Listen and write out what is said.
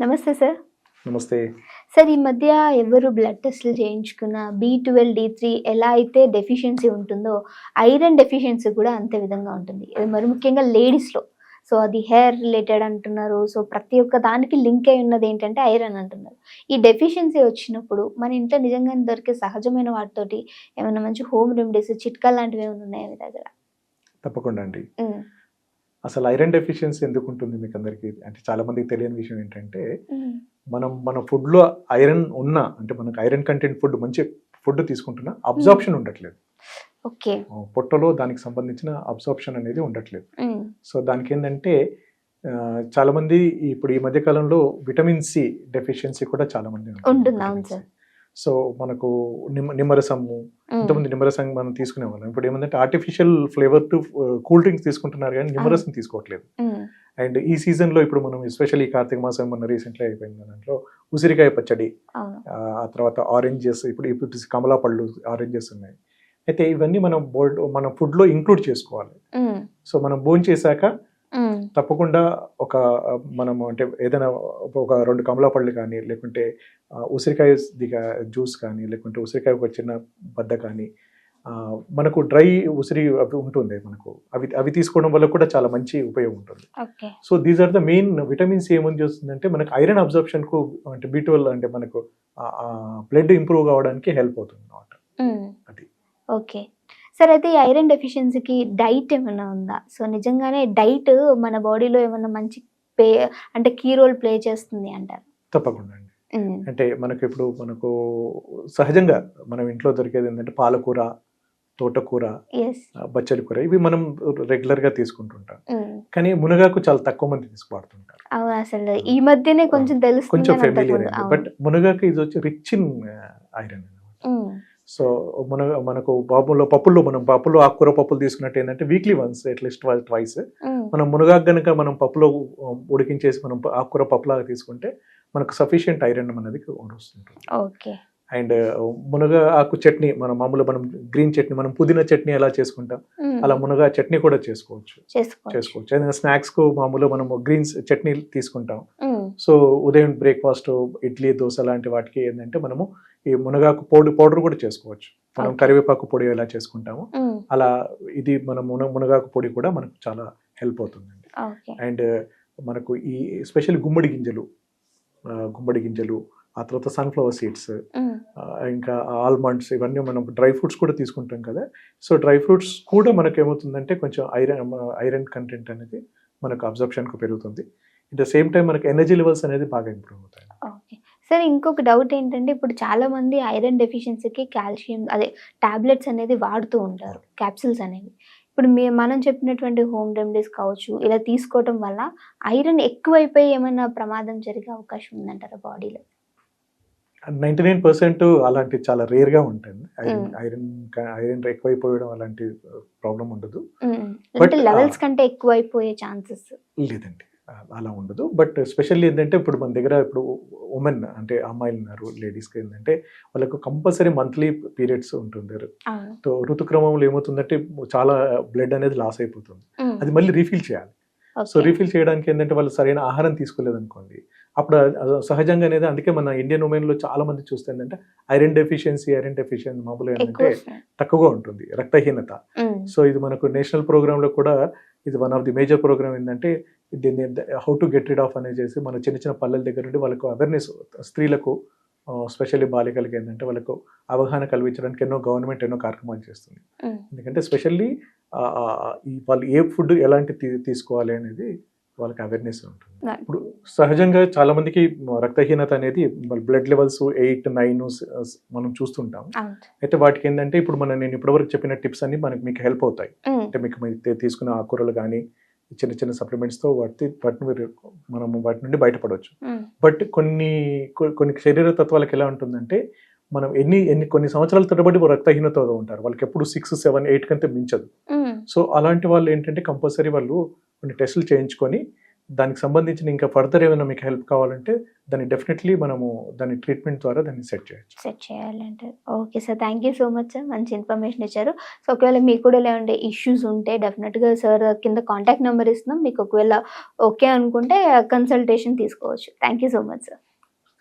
నమస్తే సార్. నమస్తే. సార్ ఈ మధ్య ఎవరు బ్లడ్ టెస్ట్లు చేయించుకున్న బి ట్వెల్వ్ డి త్రీ ఎలా అయితే డెఫిషియన్సీ ఉంటుందో ఐరన్ డెఫిషియన్సీ కూడా అంతే విధంగా ఉంటుంది. మరి ముఖ్యంగా లేడీస్లో సో అది హెయిర్ రిలేటెడ్ అంటున్నారు. సో ప్రతి ఒక్క దానికి లింక్ అయి ఉన్నది ఏంటంటే ఐరన్ అంటున్నారు. ఈ డెఫిషియన్సీ వచ్చినప్పుడు మన ఇంట్లో నిజంగానే దొరికే సహజమైన వాటితోటి ఏమైనా మంచి హోమ్ రెమెడీస్ చిట్కాలు లాంటివి ఏమైనా ఉన్నాయా మీ దగ్గర? తప్పకుండా అండి. అసలు ఐరన్ డెఫిషియన్సీ ఎందుకు ఉంటుంది మీకు అందరికీ అంటే చాలా మందికి తెలియని విషయం ఏంటంటే మనం మన ఫుడ్లో ఐరన్ ఉన్న అంటే మనకు ఐరన్ కంటెంట్ ఫుడ్ మంచి ఫుడ్ తీసుకుంటున్నా అబ్జార్ప్షన్ ఉండట్లేదు. ఓకే. పొట్టలో దానికి సంబంధించిన అబ్జార్ప్షన్ అనేది ఉండట్లేదు. సో దానికి ఏంటంటే ఆ, చాలా మంది ఇప్పుడు ఈ మధ్య కాలంలో విటమిన్ సి డెఫిషియన్సీ కూడా చాలా మంది ఉంటుంది. సో మనకు నిమ్మ నిమ్మరసము ఉమ్, ఇంతమంది నిమ్మరసం మనం తీసుకునే వాళ్ళం ఇప్పుడు ఏమంటే artificial flavour to cool drinks తీసుకుంటున్నారు కానీ నిమ్మరసం తీసుకోవట్లేదు. అండ్ ఈ సీజన్లో ఇప్పుడు మనం ఎస్పెషల్లీ కార్తీక మాసం మన రీసెంట్లీ అయిపోయింది దాంట్లో ఉసిరికాయ పచ్చడి ఆ తర్వాత ఆరెంజెస్ ఇప్పుడు ఇప్పుడు కమలా పళ్ళు ఆరెంజెస్ ఉన్నాయి. అయితే ఇవన్నీ మనం బోల్డ్ మన food లో ఇంక్లూడ్ చేసుకోవాలి. సో మనం భోజనం చేశాక తప్పకుండా ఒక మనము అంటే ఏదైనా ఒక రెండు కమలా పళ్ళు కానీ లేకుంటే ఉసిరికాయ దిగా జ్యూస్ కానీ లేకుంటే ఉసిరికాయ ఒక చిన్న బద్ద కానీ మనకు డ్రై ఉసిరి అవి ఉంటుంది మనకు. అవి అవి తీసుకోవడం వల్ల కూడా చాలా మంచి ఉపయోగం ఉంటుంది. So these are the main vitamins ఏమని చేస్తుందంటే మనకు ఐరన్ అబ్జర్ప్షన్కు అంటే బీ అంటే మనకు బ్లడ్ ఇంప్రూవ్ కావడానికి హెల్ప్ అవుతుంది అనమాట. అది. ఓకే. సరే అయితే ఈ ఐరన్ డెఫిషియన్సీకి డైట్ ఏమైనా ఉందా? సో నిజంగానే డైట్ మన బాడీలో ఏమైనా మంచి పే అంటే కీ రోల్ ప్లే చేస్తుంది అంటారు. తప్పకుండా అండి. అంటే మనకు ఇప్పుడు మనకు సహజంగా మనం ఇంట్లో దొరికేది ఏంటంటే పాలకూర తోటకూర బచ్చలి కూర ఇవి మనం రెగ్యులర్గా తీసుకుంటుంటాం. ఉమ్. కానీ మునగాకు చాలా తక్కువ మంది తీసుకువాడుతుంటారు. అసలు ఈ మధ్యనే కొంచెం తెలుస్తుంది కొంచెం ఫెమిలియర్. బట్ మునగాకు ఇది వచ్చి rich in iron um, so మన మనకు పప్పుల్లో పప్పుల్లో మనం పప్పులో ఆకుకూర పప్పులు తీసుకున్నట్టు ఏంటంటే వీక్లీ వన్స్ అట్లీస్ట్ ట్వైస్ మనం మునగాకు కనుక మనం పప్పులో ఉడికించేసి మనం ఆకుకూర పప్పులాగా తీసుకుంటే మనకు సఫిషియంట్ ఐరన్ అనేది వస్తుంటుంది ఓకే. అండ్ మునగ ఆకు చట్నీ మనం మామూలు మనం గ్రీన్ చట్నీ మనం పుదీనా చట్నీ ఎలా చేసుకుంటాం? అలా మునగ చట్నీ కూడా చేసుకోవచ్చు. చేసుకోవచ్చు. ఏదైనా స్నాక్స్కు మామూలు మనం గ్రీన్స్ చట్నీ తీసుకుంటాం. సో ఉదయం బ్రేక్ఫాస్ట్ ఇడ్లీ దోశ లాంటి వాటికి ఏంటంటే మనము ఈ మునగాకు పౌడర్ పౌడర్ కూడా చేసుకోవచ్చు. మనం. కరివేపాకు పొడి ఎలా చేసుకుంటామో అలా ఇది మన మున మునగాకు పొడి కూడా మనకు చాలా హెల్ప్ అవుతుందండి. అండ్ మనకు ఈ ఎస్పెషల్లీ గుమ్మడి గింజలు గుమ్మడి గింజలు ఆ తర్వాత సన్ఫ్లవర్ సీడ్స్ ఇంకా ఆల్మండ్స్ ఇవన్నీ మనం డ్రై ఫ్రూట్స్ కూడా తీసుకుంటాం కదా. సో డ్రై ఫ్రూట్స్ కూడా మనకు ఏమవుతుందంటే కొంచెం ఐరన్ ఐరన్ కంటెంట్ అనేది మనకు అబ్జర్ప్షన్కు పెరుగుతుంది. ఇట్ ద సేమ్ టైం మనకి ఎనర్జీ లెవెల్స్ అనేది బాగా ఇంప్రూవ్ అవుతాయి. సరే ఇంకొక డౌట్ ఏంటంటే ఇప్పుడు చాలా మంది ఐరన్ డెఫిషియన్సీకి కాల్షియం అదే టాబ్లెట్స్ అనేది వాడుతూ ఉంటారు క్యాప్సిల్స్ అనేవి. ఇప్పుడు మీ మనం చెప్పినటువంటి హోమ్ రెమెడీస్ కావచ్చు ఇలా తీసుకోవటం వల్ల ఐరన్ ఎక్కువైపోయి ఏమైనా ప్రమాదం జరిగే అవకాశం ఉందంటారా బాడీలో? నైంటీ నైన్ పర్సెంట్ అలాంటి చాలా రేర్గా ఉంటుంది. ఐరన్. ఐరన్ ఐరన్ ఎక్కువైపోయడం అలాంటి ప్రాబ్లం ఉండదు. లెవెల్స్ కంటే ఎక్కువైపోయే ఛాన్సెస్. లేదండి. అలా ఉండదు. బట్ స్పెషల్లీ ఏంటంటే ఇప్పుడు మన దగ్గర ఇప్పుడు ఉమెన్ అంటే అమ్మాయిలు ఉన్నారు లేడీస్కి ఏంటంటే వాళ్ళకు కంపల్సరీ మంత్లీ పీరియడ్స్ ఉంటుంది సో ఋతుక్రమంలో ఏమవుతుందంటే చాలా బ్లడ్ అనేది లాస్ అయిపోతుంది. అది మళ్ళీ రీఫిల్ చేయాలి. సో. రీఫిల్ చేయడానికి ఏంటంటే వాళ్ళు సరైన ఆహారం తీసుకోలేదు అనుకోండి అప్పుడు సహజంగా అనేది అందుకే మన ఇండియన్ ఉమెన్లో చాలా మంది చూస్తే ఏంటంటే ఐరన్ డెఫిషియన్సీ ఐరన్ డెఫిషియన్సీ మామూలుగా ఏంటంటే. తక్కువగా ఉంటుంది రక్తహీనత. సో ఇది మనకు నేషనల్ ప్రోగ్రామ్లో కూడా ఇది one of the major programme ఏంటంటే దీన్ని how to get rid of అనేది చేసి మన చిన్న చిన్న పల్లెల దగ్గర నుండి వాళ్ళకు అవేర్నెస్ స్త్రీలకు స్పెషల్లీ బాలికలకి ఏంటంటే వాళ్ళకు అవగాహన కల్పించడానికి ఎన్నో గవర్నమెంట్ ఎన్నో కార్యక్రమాలు చేస్తుంది. ఎందుకంటే స్పెషల్లీ ఈ వాళ్ళు ఏ ఫుడ్ ఎలాంటి తీసుకోవాలి అనేది వాళ్ళకి అవేర్నెస్ ఉంటుంది. ఇప్పుడు సహజంగా చాలా మందికి రక్తహీనత అనేది బ్లడ్ లెవెల్స్ ఎయిట్ నైన్ మనం చూస్తుంటాం. అయితే వాటికి ఏంటంటే ఇప్పుడు మనం నేను ఇప్పటివరకు చెప్పిన టిప్స్ అన్ని మనకి మీకు హెల్ప్ అవుతాయి. అంటే మీకు తీసుకున్న ఆకుకూరలు కానీ చిన్న చిన్న సప్లిమెంట్స్తో వాటి వాటిని మీరు మనం వాటి నుండి బయటపడవచ్చు. బట్ కొన్ని కొన్ని శరీర తత్వాలకు ఎలా ఉంటుందంటే మనం ఎన్ని ఎన్ని కొన్ని సంవత్సరాల తరబడి రక్తహీనతతో ఉంటారు. వాళ్ళకి ఎప్పుడు సిక్స్ సెవెన్ ఎయిట్ కంటే మించదు. సో అలాంటి వాళ్ళు ఏంటంటే కంపల్సరీ వాళ్ళు కొన్ని టెస్టులు చేయించుకొని దానికి సంబంధించిన ఇంకా ఫర్దర్ ఏమైనా మీకు హెల్ప్ కావాలంటే దాన్ని డెఫినెట్లీ మనము దాని ట్రీట్మెంట్ ద్వారా దాన్ని సెట్ చేయొచ్చు. సెట్ చేయాలంటే. Okay sir thank you so much sir. మంచి ఇన్ఫర్మేషన్ ఇచ్చారు. సో ఒకవేళ మీకు కూడా ఇలాంటి ఇష్యూస్ ఉంటే డెఫినెట్గా సార్ కింద కాంటాక్ట్ నెంబర్ ఇస్తున్నాం. మీకు ఒకవేళ ఓకే అనుకుంటే కన్సల్టేషన్ తీసుకోవచ్చు. Thank you so much sir.